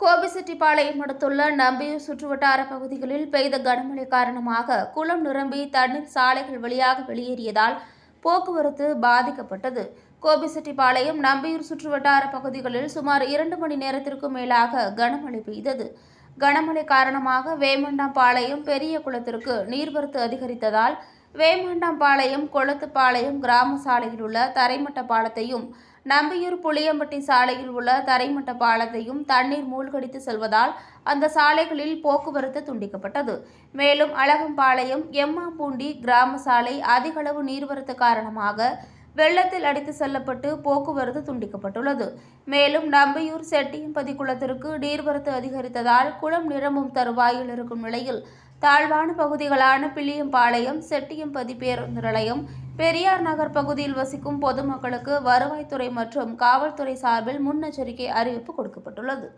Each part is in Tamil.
கோபிசெட்டிப்பாளையம் அடுத்துள்ள நம்பியூர் சுற்றுவட்டார பகுதிகளில் பெய்த கனமழை காரணமாக குளம் நிரம்பி தண்ணீர் சாலைகள் வழியாக வெளியேறியதால் போக்குவரத்து பாதிக்கப்பட்டது. கோபிசெட்டிப்பாளையம் நம்பியூர் சுற்றுவட்டார பகுதிகளில் சுமார் இரண்டு மணி நேரத்திற்கும் மேலாக கனமழை பெய்தது. கனமழை காரணமாக வேமண்டாம்பாளையம் பெரிய குளத்திற்கு நீர்வரத்து அதிகரித்ததால் வேமாண்டாம்பாளையம் கொளத்துப்பாளையம் கிராம சாலையில் உள்ள தரைமட்ட பாலத்தையும் நம்பியூர் புளியம்பட்டி சாலையில் உள்ள தரைமட்ட பாலத்தையும் தண்ணீர் மூழ்கடித்து செல்வதால் அந்த சாலைகளில் போக்குவரத்து துண்டிக்கப்பட்டது. மேலும் அழகம்பாளையம் எம்மாம்பூண்டி கிராம சாலை அதிகளவு நீர்வரத்து காரணமாக வெள்ளத்தில் அடித்து செல்லப்பட்டு போக்குவரத்து துண்டிக்கப்பட்டுள்ளது. மேலும் நம்பியூர் செட்டியம்பதி குளத்திற்கு நீர்வரத்து அதிகரித்ததால் குளம் நிரம்பும் தருவாயில் இருக்கும் நிலையில் தாழ்வான பகுதிகளான பிள்ளியம்பாளையம் செட்டியம்பதி பேருந்து நிலையம் பெரியார் நகர் பகுதியில் வசிக்கும் பொதுமக்களுக்கு வருவாய்த்துறை மற்றும் காவல்துறை சார்பில் முன்னெச்சரிக்கை அறிவிப்பு கொடுக்கப்பட்டுள்ளது.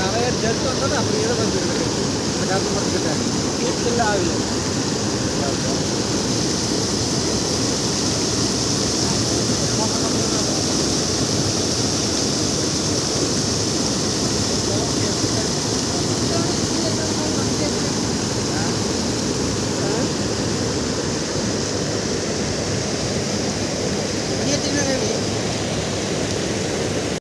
நிறைய அப்படி